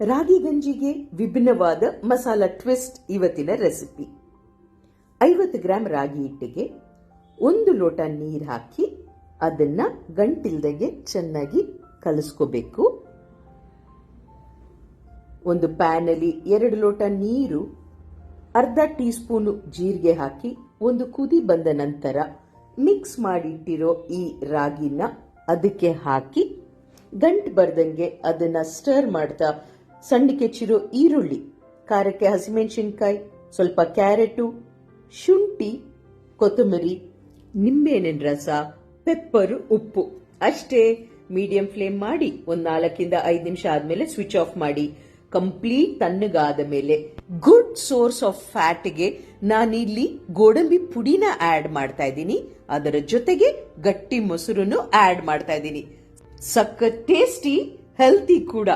ರಾಗಿ ಗಂಜಿಗೆ ವಿಭಿನ್ನವಾದ ಮಸಾಲ ಟ್ವಿಸ್ಟ್ ಇವತ್ತಿನ ರೆಸಿಪಿ. ಐವತ್ತು ಗ್ರಾಂ ರಾಗಿ ಹಿಟ್ಟಿಗೆ ಒಂದು ಲೋಟ ನೀರು ಹಾಕಿ ಅದನ್ನ ಗಂಟಿಲ್ದಾಗೆ ಚೆನ್ನಾಗಿ ಕಲಿಸ್ಕೋಬೇಕು. ಒಂದು ಪ್ಯಾನಲ್ಲಿ ಎರಡು ಲೋಟ ನೀರು, ಅರ್ಧ ಟೀ ಸ್ಪೂನು ಜೀರಿಗೆ ಹಾಕಿ ಒಂದು ಕುದಿ ಬಂದ ನಂತರ ಮಿಕ್ಸ್ ಮಾಡಿಟ್ಟಿರೋ ಈ ರಾಗಿನ ಅದಕ್ಕೆ ಹಾಕಿ ಗಂಟು ಬರ್ದಂಗೆ ಅದನ್ನ ಸ್ಟರ್ ಮಾಡ್ತಾ ಸಣ್ಣಕ್ಕೆ ಚಿರೋ ಈರುಳ್ಳಿ, ಖಾರಕ್ಕೆ ಹಸಿಮೆಣಸಿನ್ಕಾಯಿ, ಸ್ವಲ್ಪ ಕ್ಯಾರೆಟು, ಶುಂಠಿ, ಕೊತ್ತಂಬರಿ, ನಿಂಬೆಹಣ್ಣಿನ ರಸ, ಪೆಪ್ಪರು, ಉಪ್ಪು. ಅಷ್ಟೇ ಮೀಡಿಯಂ ಫ್ಲೇಮ್ ಮಾಡಿ ಒಂದ್ ನಾಲ್ಕಿಂದ ಐದು ನಿಮಿಷ ಆದ್ಮೇಲೆ ಸ್ವಿಚ್ ಆಫ್ ಮಾಡಿ. ಕಂಪ್ಲೀಟ್ ತಣ್ಣಗಾದ ಮೇಲೆ ಗುಡ್ ಸೋರ್ಸ್ ಆಫ್ ಫ್ಯಾಟ್ಗೆ ನಾನಿಲ್ಲಿ ಗೋಡಂಬಿ ಪುಡಿನ ಆಡ್ ಮಾಡ್ತಾ ಇದ್ದೀನಿ. ಅದರ ಜೊತೆಗೆ ಗಟ್ಟಿ ಮೊಸರನ್ನು ಆಡ್ ಮಾಡ್ತಾ ಇದ್ದೀನಿ. ಸಕ್ಕ ಟೇಸ್ಟಿ, ಹೆಲ್ತಿ ಕೂಡ.